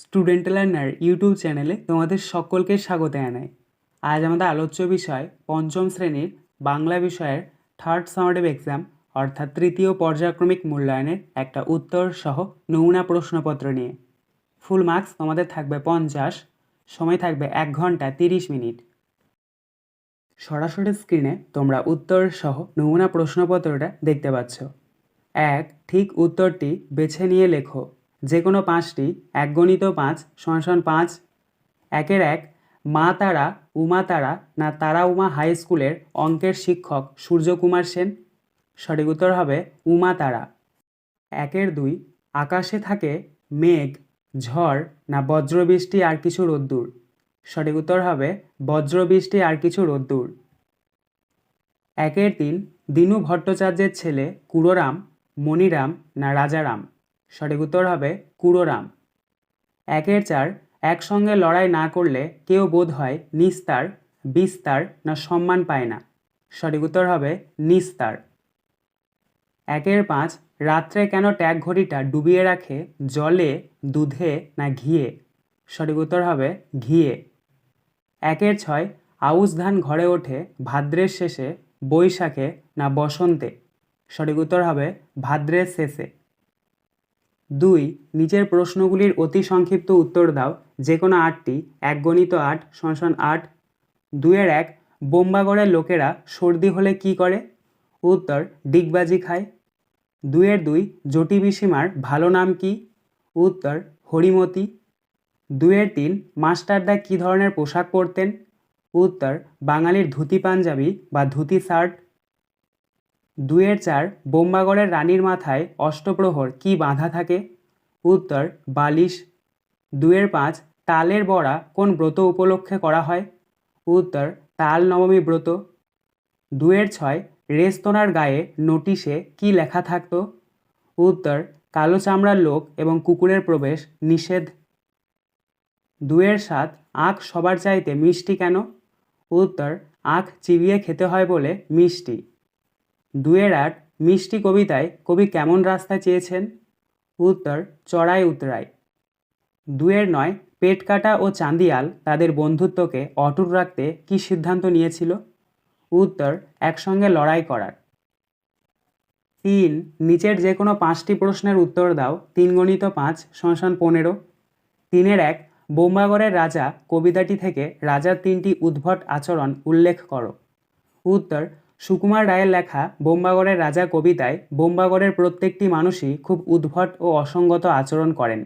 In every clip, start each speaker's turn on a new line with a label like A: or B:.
A: Student learner YouTube চ্যানেলে তোমাদের সকলকে স্বাগত জানাই। আজ আমাদের আলোচ্য বিষয় পঞ্চম শ্রেণির বাংলা বিষয়ের থার্ড সামারেটিভ এক্সাম অর্থাৎ তৃতীয় পর্যায়ক্রমিক মূল্যায়নের একটা উত্তর সহ নমুনা প্রশ্নপত্র নিয়ে। ফুল মার্কস তোমাদের থাকবে পঞ্চাশ, সময় থাকবে এক ঘণ্টা তিরিশ মিনিট। সরাসরি স্ক্রিনে তোমরা উত্তর সহ নমুনা প্রশ্নপত্রটা দেখতে পাচ্ছ। এক, ঠিক উত্তরটি বেছে নিয়ে লেখো। যে কোনো পাঁচটি এক গণিত পাঁচ সমান পাঁচ। একের এক, মা তারা, উমা তারা, না তারা উমা হাই স্কুলের অঙ্কের শিক্ষক সূর্যকুমার সেন? সঠিক উত্তর হবে উমা তারা। একের দুই, আকাশে থাকে মেঘ, ঝড়, না বজ্রবৃষ্টি আর কিছু রোদ্দুর? সঠিক উত্তর হবে বজ্রবৃষ্টি আর কিছু রোদ্দুর। একের তিন, দিনু ভট্টাচার্যের ছেলে কুড়োরাম, মণিরাম, না রাজারাম? সঠিক উত্তর হবে কুড়োরাম। একের চার, একসঙ্গে লড়াই না করলে কেউ বোধ হয় নিস্তার, বিস্তার না সম্মান পায় না। সঠিক উত্তর হবে নিস্তার। একের পাঁচ, রাত্রে কেন ট্যাগ ঘড়িটা ডুবিয়ে রাখে, জলে, দুধে না ঘিয়ে? সঠিক উত্তর হবে ঘিয়ে। একের ছয়, আউশ ধান ঘরে ওঠে, ভাদ্রের শেষে, বৈশাখে না বসন্তে? সঠিক উত্তর হবে ভাদ্রের শেষে। দুই, নিচের প্রশ্নগুলির অতি সংক্ষিপ্ত উত্তর দাও যে কোনো আটটি এক গণিত আট সংসন আট। দুয়ের এক, বোম্বাগড়ের লোকেরা সর্দি হলে কি করে? উত্তর, ডিগবাজি খায়। দুয়ের দুই, জটি পিসিমার ভালো নাম কি? উত্তর, হরিমতি। দুয়ের তিন মাস্টারদা কী ধরনের পোশাক পরতেন? উত্তর, বাঙালির ধুতি পাঞ্জাবি বা ধুতি শার্ট। দুয়ের চার বোম্বাগড়ের রানীর মাথায় অষ্টপ্রহর কি বাঁধা থাকে? উত্তর, বালিশ। দুয়ের পাঁচ, তালের বড়া কোন ব্রত উপলক্ষে করা হয়? উত্তর, তাল নবমী ব্রত। দুয়ের ছয়, রেস্তোরাঁর গায়ে নোটিশে কি লেখা থাকতো? উত্তর, কালো চামড়ার লোক এবং কুকুরের প্রবেশ নিষেধ। দুয়ের সাত, আখ সবার চাইতে মিষ্টি কেন? উত্তর, আখ চিবিয়ে খেতে হয় বলে মিষ্টি। দুয়ের আট মিষ্টি কবিতায় কবি কেমন রাস্তা চেয়েছেন? উত্তর, চড়াই উতরাই দুয়ের নয় পেটকাটা ও চান্দিয়াল তাদের বন্ধুত্বকে অটুট রাখতে কী সিদ্ধান্ত নিয়েছিল? উত্তর, একসঙ্গে লড়াই করার। তিন, নিচের যে কোনো পাঁচটি প্রশ্নের উত্তর দাও, তিন গণিত পাঁচ, সংসান পনেরো। তিনের এক, বোম্বাগড়ের রাজা কবিতাটি থেকে রাজার তিনটি উদ্ভট আচরণ উল্লেখ করো। উত্তর সুকুমার রায়ের লেখা বোম্বাগড়ের রাজা কবিতায় বোম্বাগড়ের প্রত্যেকটি মানুষই খুব উদ্ভট ও অসঙ্গত আচরণ করেন।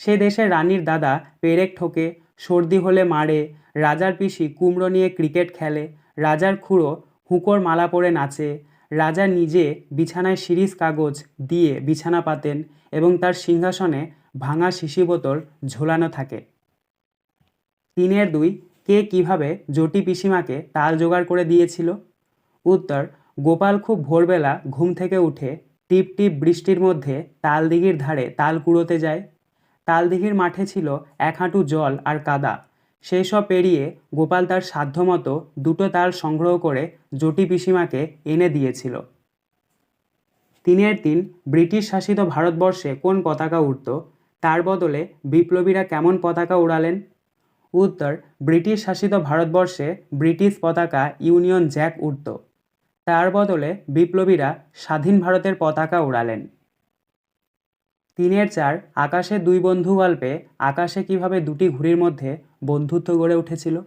A: সে দেশের রানীর দাদা পেরেক ঠোকে, সর্দি হলে মারে, রাজার পিসি কুমড়ো নিয়ে ক্রিকেট খেলে, রাজার খুঁড়ো হুঁকোর মালা পরে নাচে, রাজা নিজে বিছানায় সিরিজ কাগজ দিয়ে বিছানা পাতেন এবং তার সিংহাসনে ভাঙা শিশি বোতল ঝোলানো থাকে। তিনের দুই, কে কীভাবে জটি পিসিমাকে তাল জোগাড় করে দিয়েছিল? উত্তর, গোপাল খুব ভোরবেলা ঘুম থেকে উঠে টিপ টিপ বৃষ্টির মধ্যে তালদিঘির ধারে তাল কুড়োতে যায়। তালদিঘির মাঠে ছিল এক হাঁটু জল আর কাদা। সেই সব পেরিয়ে গোপাল তার সাধ্যমতো দুটো তাল সংগ্রহ করে জটি পিসিমাকে এনে দিয়েছিল। তিনের তিন, ব্রিটিশ শাসিত ভারতবর্ষে কোন পতাকা উঠত তার বদলে বিপ্লবীরা কেমন পতাকা উড়ালেন? উত্তর, ব্রিটিশ শাসিত ভারতবর্ষে ব্রিটিশ পতাকা ইউনিয়ন জ্যাক উঠত তার বদলে বিপ্লবীরা স্বাধীন ভারতের পতাকা উড়ালেন। তিনের চার আকাশে দুই বন্ধু গল্পে আকাশে কীভাবে দুটি ঘুড়ির মধ্যে বন্ধুত্ব গড়ে উঠেছিল?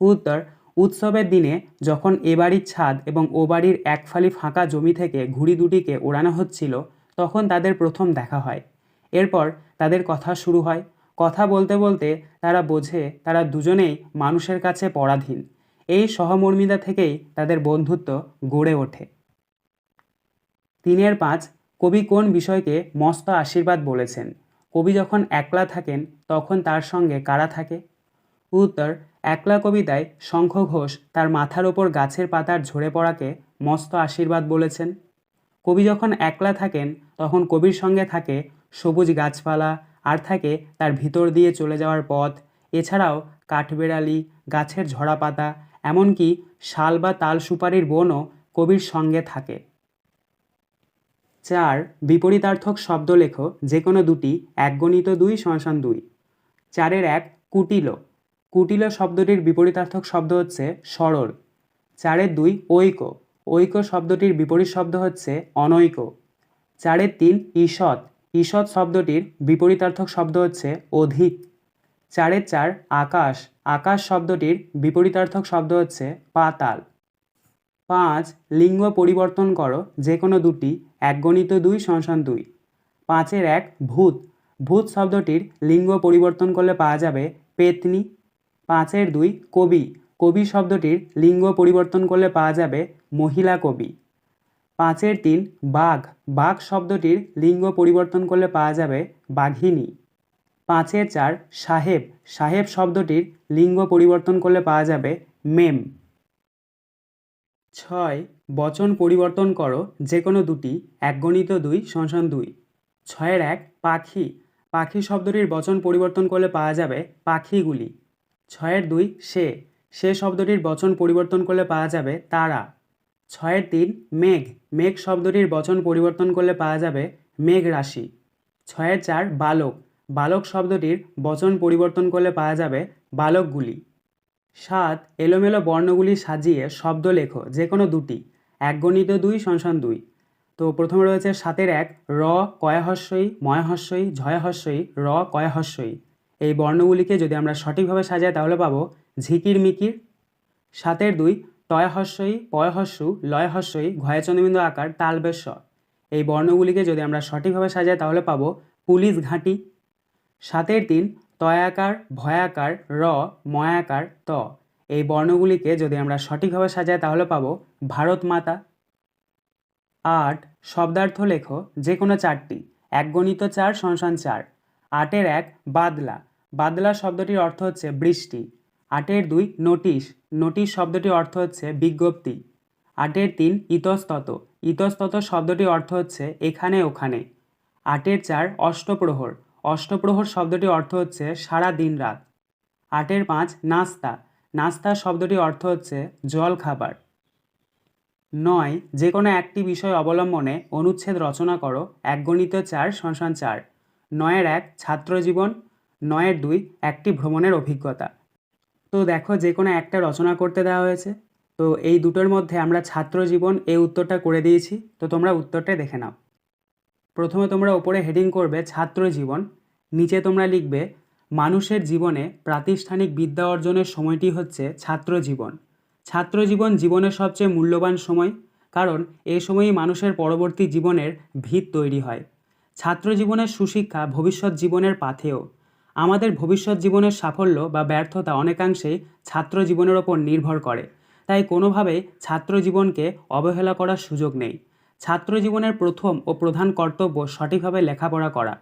A: উত্তর, উৎসবের দিনে যখন এ বাড়ির ছাদ এবং ও বাড়ির এক ফালি ফাঁকা জমি থেকে ঘুড়ি দুটিকে ওড়ানো হচ্ছিল, তখন তাদের প্রথম দেখা হয়। এরপর তাদের কথা শুরু হয়। কথা বলতে বলতে তারা বোঝে তারা দুজনেই মানুষের কাছে পরাধীন। এই সহমর্মিতা থেকেই তাদের বন্ধুত্ব গড়ে ওঠে। তিনের পাঁচ, কবি কোন বিষয়কে মস্ত আশীর্বাদ বলেছেন? কবি যখন একলা থাকেন, তখন তার সঙ্গে কারা থাকে? উত্তর, একলা কবিতায় শঙ্খ ঘোষ তার মাথার ওপর গাছের পাতার ঝরে পড়াকে মস্ত আশীর্বাদ বলেছেন। কবি যখন একলা থাকেন, তখন কবির সঙ্গে থাকে সবুজ গাছপালা আর থাকে তার ভিতর দিয়ে চলে যাওয়ার পথ। এছাড়াও কাঠবেড়ালি, গাছের ঝরা পাতা এমনকি শাল বা তাল সুপারির বনও কবির সঙ্গে থাকে। চার, বিপরীতার্থক শব্দ লেখো যে কোনো দুটি এক গণিত দুই সমান দুই। চারের এক, কুটিল। কুটিল শব্দটির বিপরীতার্থক শব্দ হচ্ছে সরল। চারের দুই ঐক্য ঐক্য শব্দটির বিপরীত শব্দ হচ্ছে অনৈক। চারের তিন, ঈষৎ। ঈষৎ শব্দটির বিপরীতার্থক শব্দ হচ্ছে অধিক। চারের চার, আকাশ। আকাশ শব্দটির বিপরীতার্থক শব্দ হচ্ছে পাতাল। পাঁচ, লিঙ্গ পরিবর্তন করো যে কোনো দুটি এক গণিত দুই সংসান দুই। পাঁচের এক, ভূত। ভূত শব্দটির লিঙ্গ পরিবর্তন করলে পাওয়া যাবে পেতনি। পাঁচের দুই, কবি। কবি শব্দটির লিঙ্গ পরিবর্তন করলে পাওয়া যাবে মহিলা কবি। পাঁচের তিন, বাঘ। বাঘ শব্দটির লিঙ্গ পরিবর্তন করলে পাওয়া যাবে বাঘিনী। পাঁচের চার সাহেব। সাহেব শব্দটির লিঙ্গ পরিবর্তন করলে পাওয়া যাবে মেম। ছয়, বচন পরিবর্তন করো যে কোনো দুটি এক গণিত দুই সংসান দুই। ছয়ের এক, পাখি। পাখি শব্দটির বচন পরিবর্তন করলে পাওয়া যাবে পাখিগুলি। ছয়ের দুই, সে। সে শব্দটির বচন পরিবর্তন করলে পাওয়া যাবে তারা। ছয়ের তিন, মেঘ। মেঘ শব্দটির বচন পরিবর্তন করলে পাওয়া যাবে মেঘ রাশি ছয়ের চার, বালক। বালক শব্দটির বচন পরিবর্তন করলে পাওয়া যাবে বালকগুলি। সাত, এলোমেলো বর্ণগুলি সাজিয়ে শব্দ লেখো যে কোনো দুটি। এক গণিত দুই সংসান দুই। তো প্রথমে রয়েছে সাতের এক, র কয়হস্যই ময়হস্যই ঝয়হস্যই র কয়হস্যই এই বর্ণগুলিকে যদি আমরা সঠিকভাবে সাজাই, তাহলে পাবো ঝিকির মিকির। সাতের দুই টয়হস্যই পয়হস্যু লয়হস্যই ঘয়চন্দ্রবিন্দু আকার তালবেশ এই বর্ণগুলিকে যদি আমরা সঠিকভাবে সাজাই, তাহলে পাবো পুলিশ ঘাঁটি। সাতের তিন, তয়াকার, ভয়াকার, র, ময়াকার, ত। এই বর্ণগুলিকে যদি আমরা সঠিকভাবে সাজাই তাহলে পাবো ভারত মাতা। আট, শব্দার্থ লেখো যে কোনো চারটি। এক গণিত চার সংসান চার। আটের এক, বাদলা। বাদলা শব্দটির অর্থ হচ্ছে বৃষ্টি। আটের দুই, নোটিশ। নোটিশ শব্দটির অর্থ হচ্ছে বিজ্ঞপ্তি। আটের তিন, ইতস্তত। ইতস্তত শব্দটির অর্থ হচ্ছে এখানে, ওখানে। আটের চার, অষ্টপ্রহর। অষ্টপ্রহর শব্দটির অর্থ হচ্ছে সারা দিন রাত। আটের পাঁচ, নাস্তা। নাস্তা শব্দটির অর্থ হচ্ছে জল খাবার। নয় যে কোনো একটি বিষয় অবলম্বনে অনুচ্ছেদ রচনা করো এক গণিত চার সংসান চার। নয়ের এক ছাত্রজীবন নয়ের দুই, একটি ভ্রমণের অভিজ্ঞতা। তো দেখো যে কোনো একটা রচনা করতে দেওয়া হয়েছে। তো এই দুটোর মধ্যে আমরা ছাত্রজীবন এই উত্তরটা করে দিয়েছি। তো তোমরা উত্তরটা দেখে নাও। প্রথমে তোমরা ওপরে হেডিং করবে ছাত্র জীবন। নিচে তোমরা লিখবে, মানুষের জীবনে প্রাতিষ্ঠানিক বিদ্যা অর্জনের সময়টি হচ্ছে ছাত্র জীবন। ছাত্র জীবন জীবনের সবচেয়ে মূল্যবান সময়, কারণ এই সময়ই মানুষের পরবর্তী জীবনের ভিত তৈরি হয়। ছাত্র জীবনের সুশিক্ষা ভবিষ্যৎ জীবনের পাথেও আমাদের ভবিষ্যৎ জীবনের সাফল্য বা ব্যর্থতা অনেকাংশেই ছাত্র জীবনের ওপর নির্ভর করে। তাই কোনোভাবেই ছাত্র জীবনকে অবহেলা করার সুযোগ নেই। ছাত্র জীবনের প্রথম ও প্রধান কর্তব্য সঠিকভাবে লেখাপড়া করা।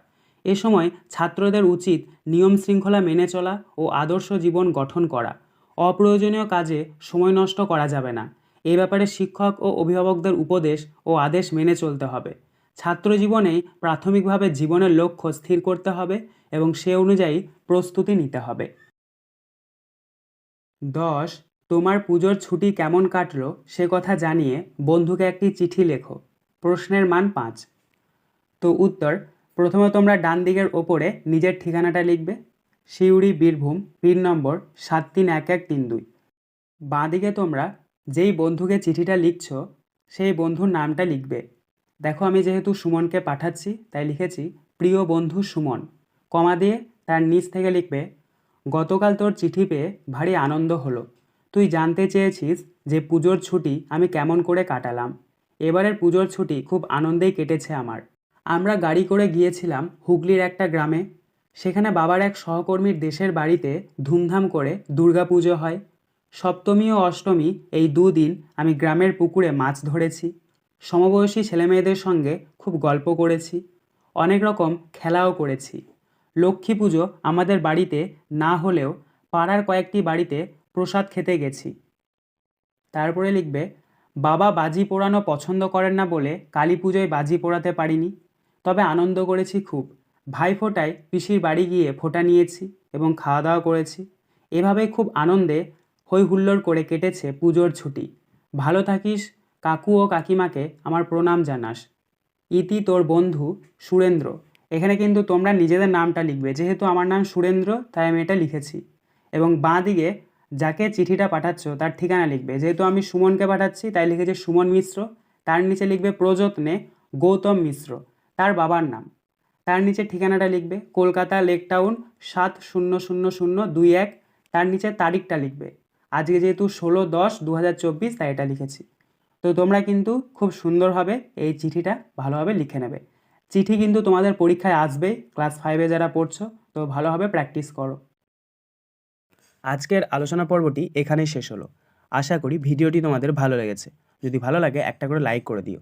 A: এ সময় ছাত্রদের উচিত নিয়ম শৃঙ্খলা মেনে চলা ও আদর্শ জীবন গঠন করা। অপ্রয়োজনীয় কাজে সময় নষ্ট করা যাবে না। এ ব্যাপারে শিক্ষক ও অভিভাবকদের উপদেশ ও আদেশ মেনে চলতে হবে। ছাত্র জীবনেই প্রাথমিকভাবে জীবনের লক্ষ্য স্থির করতে হবে এবং সে অনুযায়ী প্রস্তুতি নিতে হবে। দশ, তোমার পুজোর ছুটি কেমন কাটলো সে কথা জানিয়ে বন্ধুকে একটি চিঠি লেখো। প্রশ্নের মান পাঁচ। তো উত্তর প্রথমে তোমরা ডান দিকের ওপরে নিজের ঠিকানাটা লিখবে। সিউড়ি, বীরভূম, পিন নম্বর সাত তিন এক এক তিন দুই। বাঁ দিকে তোমরা যেই বন্ধুকে চিঠিটা লিখছ, সেই বন্ধুর নামটা লিখবে। দেখো, আমি যেহেতু সুমনকে পাঠাচ্ছি, তাই লিখেছি, প্রিয় বন্ধু সুমন। কমা দিয়ে তার নিচ থেকে লিখবে, গতকাল তোর চিঠি পেয়ে ভারী আনন্দ হলো। তুই জানতে চেয়েছিস যে পুজোর ছুটি আমি কেমন করে কাটালাম। এবারের পুজোর ছুটি খুব আনন্দেই কেটেছে আমার। আমরা গাড়ি করে গিয়েছিলাম হুগলির একটা গ্রামে। সেখানে বাবার এক সহকর্মীর দেশের বাড়িতে ধুমধাম করে দুর্গাপুজো হয়। সপ্তমী ও অষ্টমী এই দুদিন আমি গ্রামের পুকুরে মাছ ধরেছি। সমবয়সী ছেলেমেয়েদের সঙ্গে খুব গল্প করেছি। অনেক রকম খেলাও করেছি। লক্ষ্মী পুজো আমাদের বাড়িতে না হলেও পাড়ার কয়েকটি বাড়িতে প্রসাদ খেতে গেছি। তারপরে লিখবে, বাবা বাজি পোড়ানো পছন্দ করেন না বলে কালী পুজোয় বাজি পোড়াতে পারিনি। তবে আনন্দ করেছি খুব। ভাই ফোটায় পিসির বাড়ি গিয়ে ফোঁটা নিয়েছি এবং খাওয়া দাওয়া করেছি। এভাবে খুব আনন্দে হই হুল্লোড় করে কেটেছে পুজোর ছুটি। ভালো থাকিস, কাকু ও কাকিমাকে আমার প্রণাম জানাস। ইতি তোর বন্ধু সুরেন্দ্র। এখানে কিন্তু তোমরা নিজেদের নামটা লিখবে। যেহেতু আমার নাম সুরেন্দ্র, তাই আমি এটা লিখেছি। এবং বাঁ দিকে যাকে চিঠিটা পাঠাচ্ছ, তার ঠিকানা লিখবে। যেহেতু আমি সুমনকে পাঠাচ্ছি, তাই লিখেছি সুমন মিশ্র। তার নিচে লিখবে প্রযত্নে গৌতম মিশ্র। তার বাবার নাম। তার নিচে ঠিকানাটা লিখবে, কলকাতা লেক টাউন সাত শূন্য শূন্য শূন্য দুই এক। তার নিচে তারিখটা লিখবে। আজকে যেহেতু ষোলো দশ দু হাজার চব্বিশ, তাই এটা লিখেছি। তো তোমরা কিন্তু খুব সুন্দরভাবে এই চিঠিটা ভালোভাবে লিখে নেবে। চিঠি কিন্তু তোমাদের পরীক্ষায় আসবেই ক্লাস ফাইভে যারা পড়ছো, তো ভালোভাবে প্র্যাকটিস করো। আজকের আলোচনা পর্বটি এখানেই শেষ হলো। আশা করি ভিডিওটি তোমাদের ভালো লেগেছে। যদি ভালো লাগে একটা করে লাইক করে দিও।